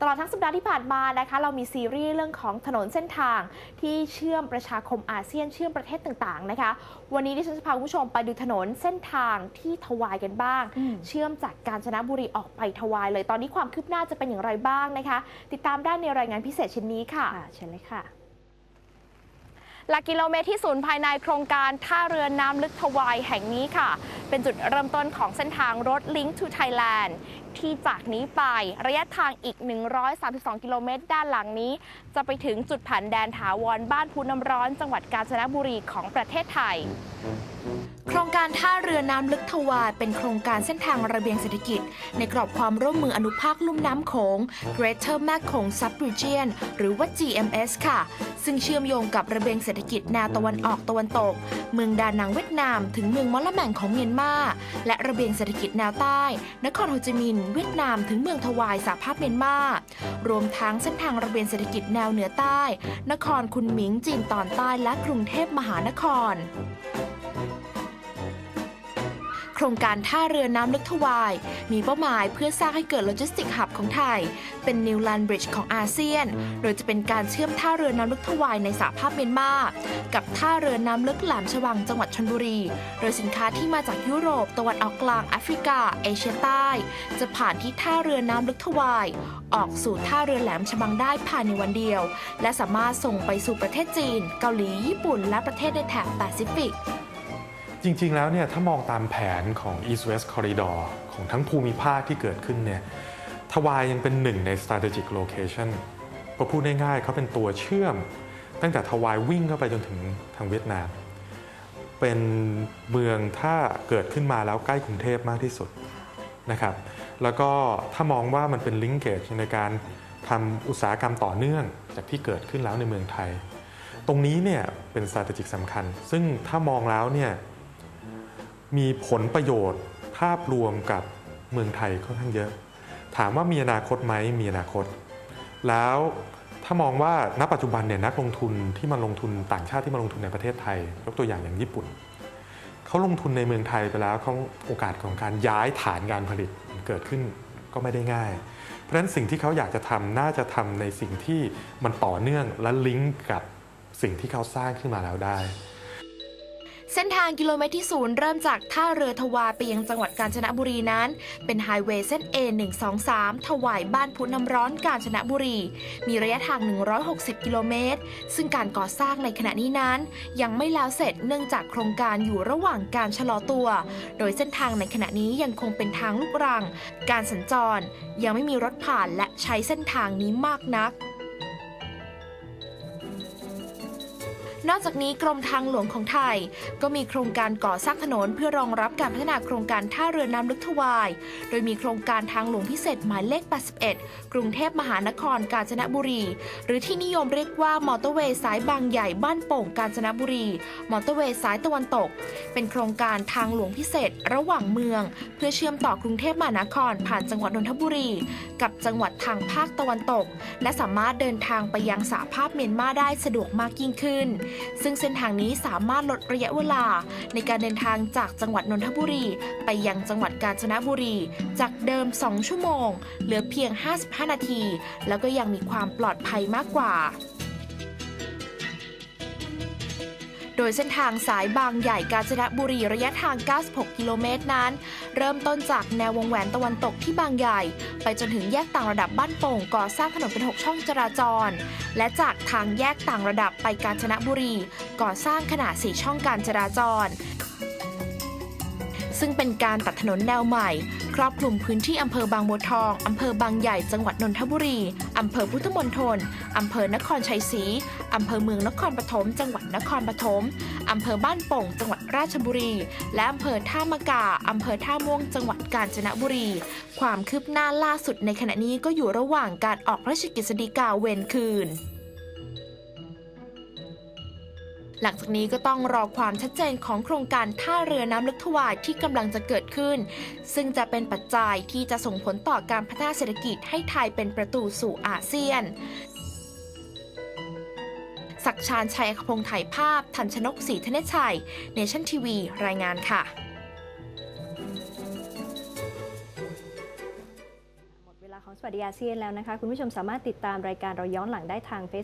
ตลอดทั้งสัปดาห์ที่ผ่านมานะคะเรามีซีรีส์เรื่องของถนนเส้นทาง ที่เชื่อมประชาคมอาเซียนเชื่อมประเทศต่างๆนะคะ วันนี้ดิฉันจะพาคุณผู้ชมไปดูถนนเส้นทางที่ทวายกันบ้างอืมเชื่อมจากกาญจนบุรีออกไปทวายเลยตอนนี้ความคืบหน้าจะเป็นอย่างไรบ้างนะคะ ติดตามได้ในรายงานพิเศษชิ้นนี้ค่ะค่ะเชิญเลยค่ะหลักกิโลเมตรที่ศูนย์ภายในโครงการท่าเรือน้ำลึกทวายแห่งนี้ค่ะ เป็นจุดเริ่มต้นของเส้นทางรถ Link to Thailand ที่จากนี้ไประยะทางอีก 132 กิโลเมตร ด้านหลังนี้ จะไปถึงจุดผ่านแดนถาวรบ้านพูน้ำร้อน จังหวัดกาญจนบุรีของประเทศไทยโครงการท่าเรือน้ำลึกทวายเป็นโครงการเส้นทางระเบียงเศรษฐกิจ ในกรอบความร่วมมืออนุภาคลุ่มน้ำโขง Greater แม่โขง Sub-region หรือว่า GMS ค่ะ ซึ่งเชื่อมโยงกับระเบียงเศรษฐกิจแนวตะวันออกตะวันตก เมืองดานังเวียดนาม ถึงเมืองมอละแมงของเมียนมา และระเบียงเศรษฐกิจแนวใต้ นครโฮจิมินห์เวียดนามถึงเมืองทวายสหภาพเมียนมา รวมทั้งเส้นทางระเบียนเศรษฐกิจแนวเหนือใต้ นครคุนหมิงจีนตอนใต้และกรุงเทพมหานคร โครงการท่าเรือน้ำลึกทวาย มีเป้าหมายเพื่อสร้างให้เกิดโลจิสติกหับของไทย เป็นนิวแลนด์บริดจ์ของอาเซียน โดยจะเป็นการเชื่อมท่าเรือน้ำลึกทวายในสหภาพเมียนมา กับท่าเรือน้ำลึกแหลมฉวังจังหวัดชลบุรี โดยสินค้าที่มาจากยุโรป ตะวันออกกลาง แอฟริกา เอเชียใต้ จะผ่านที่ท่าเรือน้ำลึกทวาย ออกสู่ท่าเรือแหลมฉบังได้ภายในวันเดียว และสามารถส่งไปสู่ประเทศจีน เกาหลี ญี่ปุ่น และประเทศในแถบแปซิฟิก จริงๆ แล้วเนี่ยถ้ามองตามแผนของ East West Corridor ของทั้งภูมิภาคที่เกิดขึ้นเนี่ยทวายยังเป็นหนึ่งใน strategic location ก็พูดง่ายๆเขาเป็นตัวเชื่อม ตั้งแต่ทวายวิ่งเข้าไปจนถึงทางเวียดนาม เป็นเมืองถ้าเกิดขึ้นมาแล้วใกล้กรุงเทพมากที่สุดนะครับแล้วก็ถ้ามองว่ามันเป็น linkage ในการทำอุตสาหกรรมต่อเนื่องจากที่เกิดขึ้นแล้วในเมืองไทย ตรงนี้เนี่ยเป็น strategic สำคัญ ซึ่งถ้ามองแล้วเนี่ย มีผลประโยชน์ภาพรวมกับเมืองไทยค่อนข้างเยอะ ถามว่ามีอนาคตไหมมีอนาคต แล้วถ้ามองว่าณปัจจุบันเนี่ยนักลงทุนที่มาลงทุนต่างชาติที่มาลงทุนในประเทศไทย ยกตัวอย่างอย่างญี่ปุ่นเขาลงทุนในเมืองไทยไปแล้วเขาโอกาสของการย้ายฐานการผลิตเกิดขึ้นก็ไม่ได้ง่าย เพราะฉะนั้นสิ่งที่เขาอยากจะทำน่าจะทำในสิ่งที่มันต่อเนื่องและลิงก์กับสิ่งที่เขาสร้างขึ้นมาแล้วได้ เส้นทางกิโลเมตรที่ศูนย์เริ่มจากท่าเรือทวาไปยังจังหวัดกาญจนบุรีนั้น เป็นไฮเวย์เส้น A123 ถวายบ้านพุน้ำร้อนกาญจนบุรี มีระยะทาง 160 กิโลเมตร ซึ่งการก่อสร้างในขณะนี้นั้น ยังไม่แล้วเสร็จเนื่องจากโครงการอยู่ระหว่างการชะลอตัว โดยเส้นทางในขณะนี้ยังคงเป็นทางลูกรัง การสัญจร ยังไม่มีรถผ่านและใช้เส้นทางนี้มากนัก นอกจากนี้กรมทางหลวงของไทย ก็มีโครงการก่อสร้างถนนเพื่อรองรับการพัฒนาโครงการท่าเรือน้ำลึกทวาย โดยมีโครงการทางหลวงพิเศษหมายเลข 81 กรุงเทพมหานครกาญจนบุรี หรือที่นิยมเรียกว่ามอเตอร์เวย์สายบางใหญ่บ้านโป่งกาญจนบุรี มอเตอร์เวย์สายตะวันตก เป็นโครงการทางหลวงพิเศษระหว่างเมือง เพื่อเชื่อมต่อกรุงเทพมหานคร ผ่านจังหวัดนนทบุรี กับจังหวัดทางภาคตะวันตก และสามารถเดินทางไปยังสหภาพเมียนมาได้สะดวกมากยิ่งขึ้นซึ่งเส้นทางนี้สามารถลดระยะเวลา ในการเดินทางจากจังหวัดนนทบุรี ไปยังจังหวัดกาญจนบุรี จากเดิม 2 ชั่วโมง เหลือเพียง 55 นาที แล้วก็ยังมีความปลอดภัยมากกว่า โดยเส้นทางสายบางใหญ่กาญจนบุรีระยะทาง 96 กิโลเมตรนั้น เริ่มต้นจากแนววงแหวนตะวันตกที่บางใหญ่ ไปจนถึงแยกต่างระดับบ้านโป่งก่อสร้างถนนเป็น 6 ช่องจราจร และจากทางแยกต่างระดับไปกาญจนบุรี ก่อสร้างขนาด 4 ช่องการจราจร ซึ่งเป็นการตัดถนนแนวใหม่ ครอบคลุมพื้นที่อำเภอบางบัวทอง อำเภอบางใหญ่ จังหวัดนนทบุรี อำเภอพุทธมณฑลอำเภอนครชัยศรี อำเภอเมืองนครปฐม จังหวัดนครปฐม อำเภอบ้านโป่ง จังหวัดราชบุรี และอำเภอท่ามะกา อำเภอท่าม่วง จังหวัดกาญจนบุรี ความคืบหน้าล่าสุดในขณะนี้ก็อยู่ระหว่างการออกราชกิจสีกาเวรคืน หลังจากนี้ก็ต้องรอความชัดเจนของโครงการท่าเรือน้ำลึกทวายที่กำลังจะเกิดขึ้น ซึ่งจะเป็นปัจจัยที่จะส่งผลต่อการพัฒนาเศรษฐกิจให้ไทยเป็นประตูสู่อาเซียนศักชาญชัยอคพงศ์ถ่ายภาพ ทันชนกศรีธเนศชัย เนชั่นทีวี รายงานค่ะ หมดเวลาของช่วงวัสดีอาเซียนแล้วนะคะ คุณผู้ชมสามารถติดตามรายการเราย้อนหลังได้ทาง Facebook